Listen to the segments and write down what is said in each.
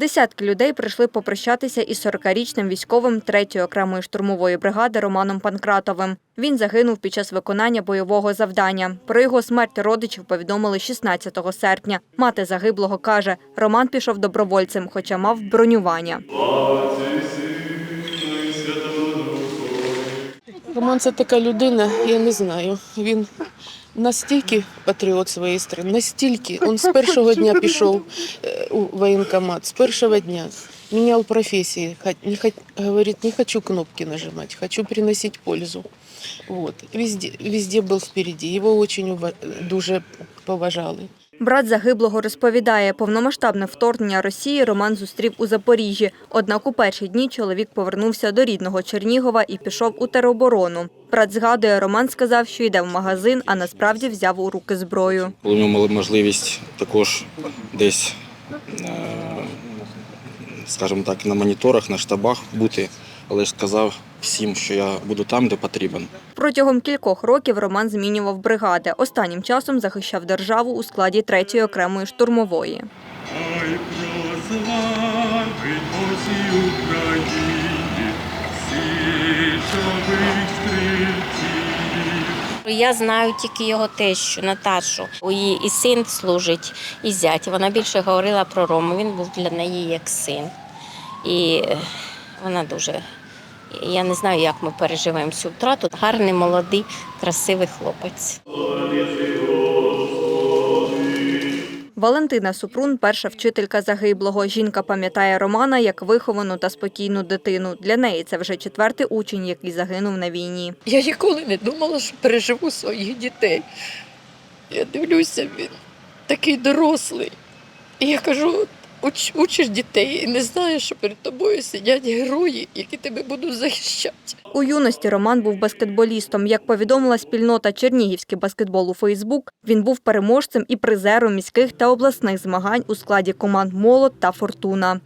Десятки людей прийшли попрощатися із 40-річним військовим 3-ї окремої штурмової бригади Романом Панкратовим. Він загинув під час виконання бойового завдання. Про його смерть родичів повідомили 16 серпня. Мати загиблого каже, Роман пішов добровольцем, хоча мав бронювання. Роман це така людина, я не знаю. Він настільки патріот своєї країни, настільки. Він з першого дня пішов е, у воєнкомат, з першого дня. Міняв професії. Не. Говорить, не хочу кнопки нажимати, хочу приносити пользу. Вот. Везде, везде был впереди. Його дуже поважали. Брат загиблого розповідає, повномасштабне вторгнення Росії Роман зустрів у Запоріжжі. Однак у перші дні чоловік повернувся до рідного Чернігова і пішов у тероборону. Брат згадує, Роман сказав, що йде в магазин, а насправді взяв у руки зброю. В нього мали можливість також десь, е, скажімо так, на моніторах, на штабах бути, але ж сказав всім, що я буду там, де потрібен. Протягом кількох років Роман змінював бригади. Останнім часом захищав державу у складі 3-ї окремої штурмової. Ай. Я знаю тільки його тещу Наташу. У її і син служить, і зять. Вона більше говорила про Рому. Він був для неї як син. І е, вона дуже. Я не знаю, як ми переживемо цю втрату. Гарний, молодий, красивий хлопець. Валентина Супрун – перша вчителька загиблого. Жінка пам'ятає Романа як виховану та спокійну дитину. Для неї це вже четвертий учень, який загинув на війні. Я ніколи не думала, що переживу своїх дітей. Я дивлюся, він такий дорослий. І я кажу, уч, учиш дітей і не знаєш, що перед тобою сидять герої, які тебе будуть захищати. У юності Роман був баскетболістом. Як повідомила спільнота Чернігівський баскетбол у Фейсбук, він був переможцем і призером міських та обласних змагань у складі команд Молот та Фортуна.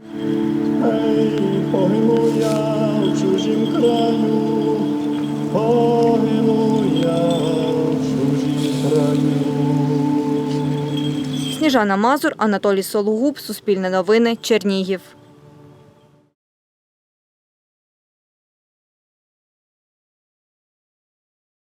Сніжана Мазур, Анатолій Сологуб, Суспільне новини, Чернігів.